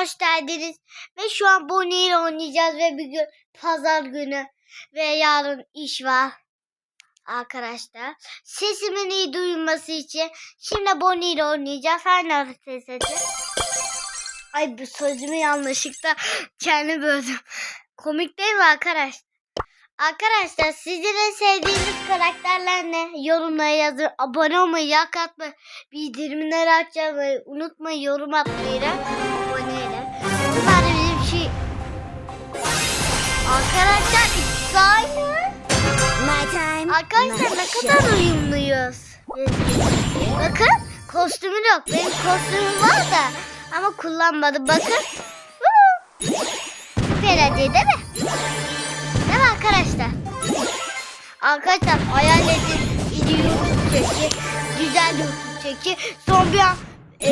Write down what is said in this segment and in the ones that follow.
hoş geldiniz. Ve şu an Bonnie ile oynayacağız ve bir gün pazar günü ve yarın iş var. Arkadaşlar sesimin iyi duyulması için şimdi Bonnie ile oynayacağız. Aynı ses sesi. Ay bu sözümü yanlışlıkla kendi böldüm. Komik değil mi arkadaşlar? Arkadaşlar sizin sevdiğiniz karakterler ne? Yorumlara yazın. Abone olmayı, like atmayı, bildirimleri açmayı unutmayın. Yorum atmayı da aboneyle. Arkadaşlar ikisi aynı. My time. Arkadaşlar ne kadar uyumluyuz. Bakın kostümü yok. Benim kostümüm var da ama kullanmadım. Bakın. Süper değil mi? Değil mi arkadaşlar? Arkadaşlar hayal edin. YouTube çeki. Güzel YouTube çeki. Son bir an e,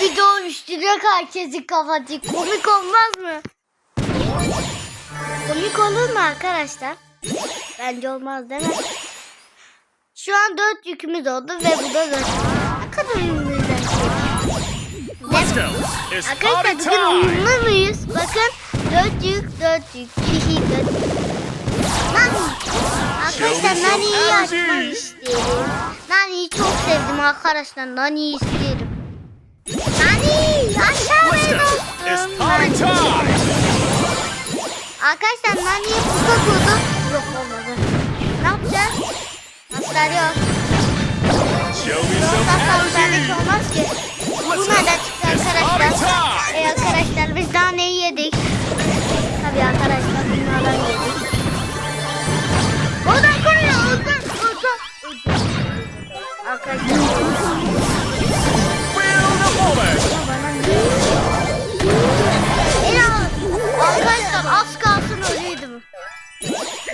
video üstüne herkesin kafası. Komik olmaz mı? Komik olur mu arkadaşlar? Bence olmaz değil mi? Şu an dört yükümüz oldu ve bu da dört. Ne kadar. It's party Arkadaşlar bugün uyumlu muyuz? Bakın dört yük dört yük. Hihi dört. Nani. Arkadaşlar Nani'yi açmak isterim. Nani'yi çok sevdim arkadaşlar. Nani'yi isterim. Nani aşağı dostum. party Nani. Arkadaşlar Nani'ye puka kurdu. Yok olmadı. Ne yapacağız? Naslar yok. Yok bende energy. olmaz ki. Bu nereden çıktı arkadaşlar? time. E arkadaşlar biz daha neyi yedik? Tabii arkadaşlar bunlardan yedik. Oradan koruyor oradan oradan. Arkadaşlar.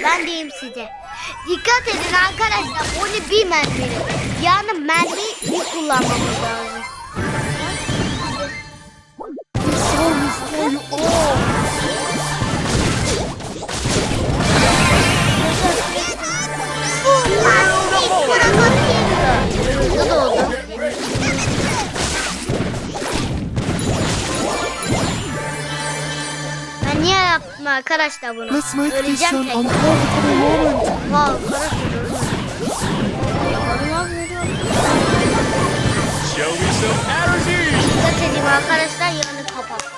Ben diyeyim size. Dikkat edin arkadaşlar. Onu bir mermi. Yani mermiyi iyi kullanmamız lazım. Bu yaptım arkadaşlar bunu? Let's make this an unforgettable moment. Wow? Show me some energy. Dikkat edeyim arkadaşlar yanı kapat.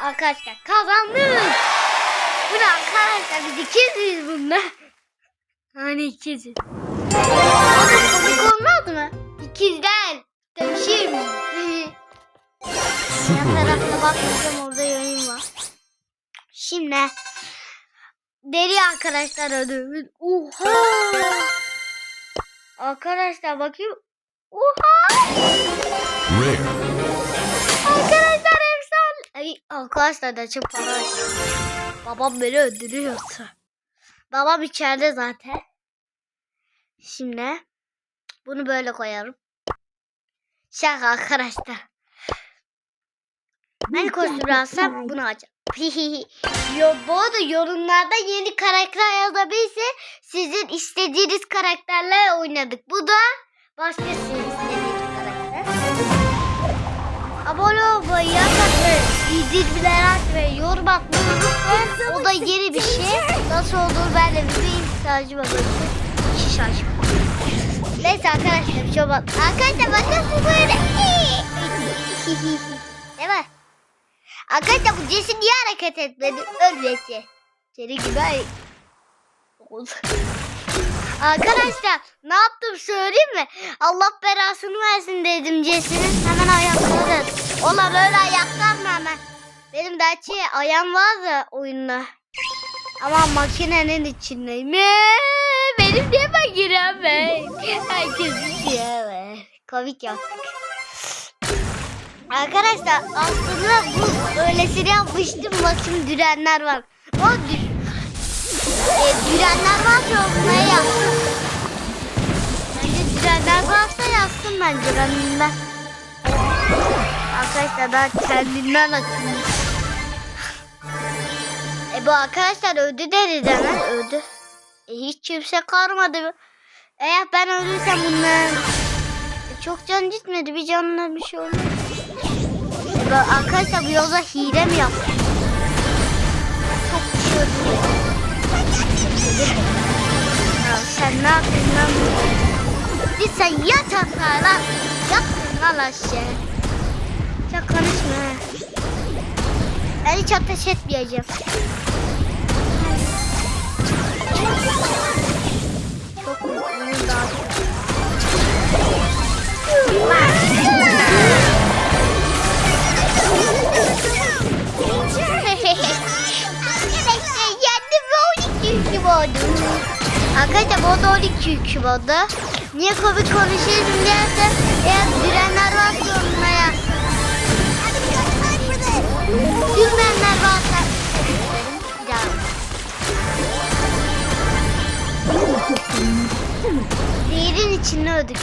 Arkadaşlar kazandık. Bu ne arkadaşlar biz ikiziz bunda. Hani ikiziz. Komik olmaz mı? İkizler. Dövüşür mü? Yan tarafta bakmayacağım orada yayın var. Şimdi deri arkadaşlar ödümüz. Oha! Arkadaşlar bakayım. Oha! Arkadaşlar efsane. Ay, arkadaşlar da çok para. Babam beni öldürüyorsa. Babam içeride zaten. Şimdi bunu böyle koyarım. Şaka arkadaşlar. Ben kostüm alsam bunu alacağım. Yo, bu arada yorumlarda yeni karakter yazabilirse sizin istediğiniz karakterle oynadık. Bu da başka sizin istediğiniz karakter. Abone olmayı, yapmayı, bildirimleri açmayı, yorum atmayı unutmayın. O da yeni bir şey. Nasıl olur ben de bileyim. Sadece bakın. İki şaşma. Neyse arkadaşlar bir şey olmaz. Arkadaşlar bakın bu böyle. Değil mi? Arkadaşlar bu Jesse niye hareket etmedi? Öylesi. Seni gibi. Arkadaşlar ne yaptım söyleyeyim mi? Allah belasını versin dedim Jesse'nin. Hemen ayakladı. Ola böyle ayaklanma hemen. Benim de açı ayağım var da oyunda. Ama makinenin içindeyim. Eee, Benim niye makinem ben? Herkesin şey var. Komik yaptık. Arkadaşlar aslında bu öylesini yapmıştım. Bakın dürenler var. O dü e, dürenler varsa onları yapsın. Bence dürenler varsa yazsın bence ben bilmem. Arkadaşlar daha kendinden açılmış. E bu arkadaşlar öldü dedi hemen öldü. E hiç kimse kalmadı. Eğer ben ölürsem bunlar e, çok can gitmedi bir canına bir şey olmaz. Galiba. Arkadaşlar bu yolda hile mi yaptı? Çok düşürdüm. Ya sen ne yapıyorsun lan? Git sen yat aşağı lan. Yat lan aşağı. Çok konuşma. Ben hiç ateş etmeyeceğim. Oldu. Arkadaşlar bu da 12 hüküm oldu. Niye komik konuşuyorum dersen eğer gülenler varsa onunla yazsın. Gülmeyenler varsa. Değerin içine ödük.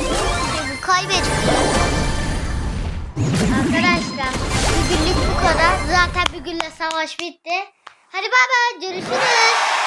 Bu kaybettik. Arkadaşlar bugünlük bu kadar. Zaten bir günle savaş bitti. Hadi bay bay görüşürüz.